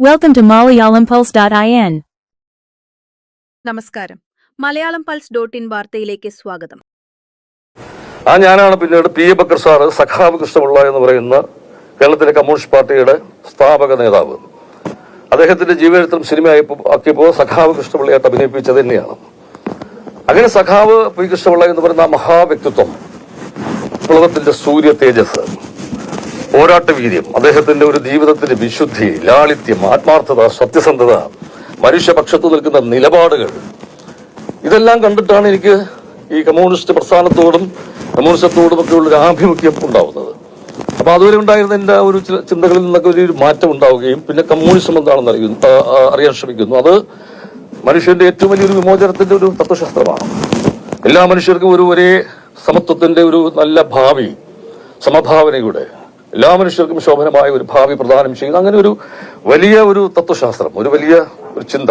Welcome to MalayalamPulse.in. നമസ്കാരം. Malayalam pulse dot in വാർത്തയിലേക്ക് സ്വാഗതം. ആ ഞാനാണ് പിന്നീട് പി. എ. ബക്കർ സാറ് സഖാവ് കൃഷ്ണപിള്ള എന്ന് പറയുന്ന കേരളത്തിലെ കമ്മ്യൂണിസ്റ്റ് പാർട്ടിയുടെ സ്ഥാപക നേതാവ്. അദ്ദേഹത്തിന്റെ ജീവചരിത്രം സിനിമ ആക്കിയപ്പോൾ സഖാവ് കൃഷ്ണപിള്ളയായിട്ട് അഭിനയിപ്പിച്ചത് തന്നെയാണ്. അങ്ങനെ സഖാവ് പി. കൃഷ്ണപിള്ള എന്ന് പറയുന്ന ആ മഹാവ്യക്തിത്വം വിപ്ലവത്തിന്റെ സൂര്യ തേജസ് പോരാട്ട വീര്യം അദ്ദേഹത്തിന്റെ ഒരു ജീവിതത്തിന്റെ വിശുദ്ധി ലാളിത്യം ആത്മാർത്ഥത സത്യസന്ധത മനുഷ്യപക്ഷത്ത് നിൽക്കുന്ന നിലപാടുകൾ. ഇതെല്ലാം കണ്ടിട്ടാണ് എനിക്ക് ഈ കമ്മ്യൂണിസ്റ്റ് പ്രസ്ഥാനത്തോടും കമ്മ്യൂണിസത്തോടും ഒക്കെ ഉള്ള ഒരു ആഭിമുഖ്യം ഉണ്ടാവുന്നത്. അപ്പൊ അതുവരെ ഉണ്ടായിരുന്ന എന്റെ ഒരു ചില ചിന്തകളിൽ നിന്നൊക്കെ ഒരു മാറ്റം ഉണ്ടാവുകയും പിന്നെ കമ്മ്യൂണിസം എന്താണെന്ന് അറിയുന്നു അറിയാൻ ശ്രമിക്കുന്നു. അത് മനുഷ്യന്റെ ഏറ്റവും വലിയൊരു വിമോചനത്തിന്റെ ഒരു തത്വശാസ്ത്രമാണ്. എല്ലാ മനുഷ്യർക്കും ഒരു ഒരേ സമത്വത്തിന്റെ ഒരു നല്ല ഭാവി സമഭാവനയുടെ എല്ലാ മനുഷ്യർക്കും ശോഭനമായ ഒരു ഭാവി പ്രദാനം ചെയ്യുന്ന അങ്ങനെ ഒരു വലിയ ഒരു തത്വശാസ്ത്രം ഒരു വലിയ ഒരു ചിന്ത.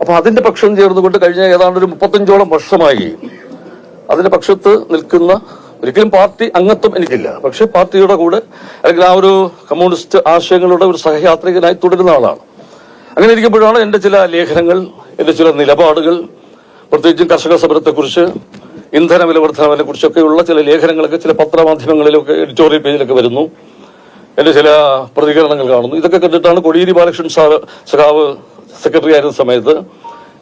അപ്പൊ അതിന്റെ പക്ഷം ചേർന്നുകൊണ്ട് കഴിഞ്ഞ ഏതാണ്ട് ഒരു മുപ്പത്തഞ്ചോളം വർഷമായി അതിന്റെ പക്ഷത്ത് നിൽക്കുന്ന ഒരിക്കലും പാർട്ടി അംഗത്വം എനിക്കില്ല. പക്ഷെ പാർട്ടിയുടെ കൂടെ അല്ലെങ്കിൽ ആ ഒരു കമ്മ്യൂണിസ്റ്റ് ആശയങ്ങളുടെ ഒരു സഹയാത്രികനായി തുടരുന്ന ആളാണ്. അങ്ങനെ ഇരിക്കുമ്പോഴാണ് എന്റെ ചില ലേഖനങ്ങൾ എന്റെ ചില നിലപാടുകൾ പ്രത്യേകിച്ചും കർഷക സമരത്തെക്കുറിച്ച് ഇന്ധന വില വർധനവിനെ കുറിച്ചൊക്കെയുള്ള ചില ലേഖനങ്ങളൊക്കെ ചില പത്രമാധ്യമങ്ങളിലൊക്കെ എഡിറ്റോറിയൽ പേജിലൊക്കെ വരുന്നു. എന്റെ ചില പ്രതികരണങ്ങൾ കാണുന്നു. ഇതൊക്കെ കണ്ടിട്ടാണ് കോടിയേരി ബാലകൃഷ്ണൻ സാർ സഖാവ് സെക്രട്ടറി ആയിരുന്ന സമയത്ത്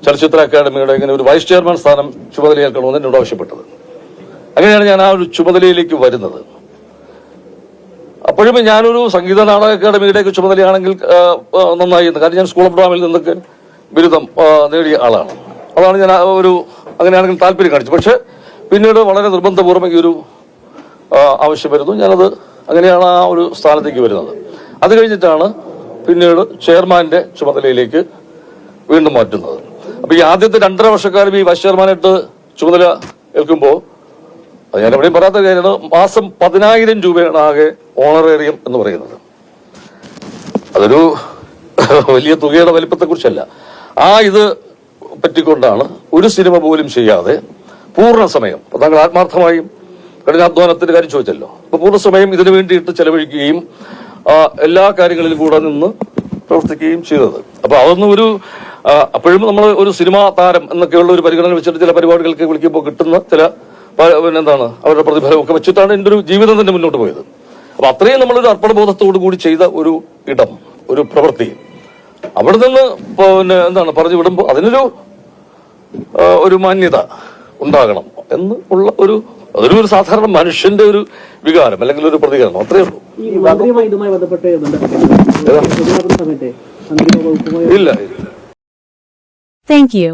ചലച്ചിത്ര അക്കാദമിയുടെ ഇങ്ങനെ ഒരു വൈസ് ചെയർമാൻ സ്ഥാനം ചുമതലയേൽക്കണമെന്ന് എന്നോട് ആവശ്യപ്പെട്ടത്. അങ്ങനെയാണ് ഞാൻ ആ ഒരു ചുമതലയിലേക്ക് വരുന്നത്. അപ്പോഴും ഞാനൊരു സംഗീത നാടക അക്കാദമിയുടെ ഒക്കെ ചുമതലയാണെങ്കിൽ നന്നായിരുന്നു കാരണം ഞാൻ സ്കൂൾ ഓഫ് ഡ്രാമയിൽ നിന്നൊക്കെ ബിരുദം നേടിയ ആളാണ്. അതാണ് ഞാൻ ഒരു അങ്ങനെയാണെങ്കിൽ താല്പര്യം കാണിച്ചു. പക്ഷെ പിന്നീട് വളരെ നിർബന്ധപൂർവം ഈ ഒരു ആവശ്യം വരുന്നു. ഞാനത് അങ്ങനെയാണ് ആ ഒരു സ്ഥാനത്തേക്ക് വരുന്നത്. അത് കഴിഞ്ഞിട്ടാണ് പിന്നീട് ചെയർമാന്റെ ചുമതലയിലേക്ക് വീണ്ടും മാറ്റുന്നത്. അപ്പോൾ ഈ ആദ്യത്തെ രണ്ടര വർഷക്കാലം ഈ വൈസ് ചെയർമാനായിട്ട് ചുമതല ഏൽക്കുമ്പോൾ അത് ഞാൻ എവിടെയും പറയാത്ത കാര്യമാണ്. മാസം പതിനായിരം രൂപയാണ് ആകെ ഓണറേറിയം എന്ന് പറയുന്നത്. അതൊരു വലിയ തുകയുടെ വലിപ്പത്തെക്കുറിച്ചല്ല. ആ ഇത് പറ്റിക്കൊണ്ടാണ് ഒരു സിനിമ പോലും ചെയ്യാതെ പൂർണ സമയം. താങ്കൾ ആത്മാർത്ഥമായും കഠിനാധ്വാനത്തിന്റെ കാര്യം ചോദിച്ചല്ലോ. അപ്പൊ പൂർണ സമയം ഇതിനു വേണ്ടിയിട്ട് ചെലവഴിക്കുകയും എല്ലാ കാര്യങ്ങളിലും കൂടെ നിന്ന് പ്രവർത്തിക്കുകയും ചെയ്തത്. അപ്പൊ അതൊന്നും ഒരു അപ്പോഴും നമ്മൾ ഒരു സിനിമാ താരം എന്നൊക്കെയുള്ള ഒരു പരിഗണന വെച്ചിട്ട് ചില പരിപാടികൾക്ക് വിളിക്കുമ്പോൾ കിട്ടുന്ന ചില എന്താണ് അവരുടെ പ്രതിഫലമൊക്കെ വെച്ചിട്ടാണ് എന്റെ ഒരു ജീവിതം തന്നെ മുന്നോട്ട് പോയത്. അപ്പൊ അത്രയും നമ്മളൊരു അർപ്പണബോധത്തോടു കൂടി ചെയ്ത ഒരു ഇടം ഒരു പ്രവൃത്തി. അവിടെ നിന്ന് പിന്നെ എന്താണ് പറഞ്ഞു വിടുമ്പോൾ അതിനൊരു ഒരു മാന്യത ഉണ്ടാകണം എന്ന് ഉള്ള ഒരു അതൊരു ഒരു സാധാരണ മനുഷ്യന്റെ ഒരു വികാരം അല്ലെങ്കിൽ ഒരു പ്രതികരണം അത്രയേ ഉള്ളൂ. ഇല്ല ഇല്ല. Thank you.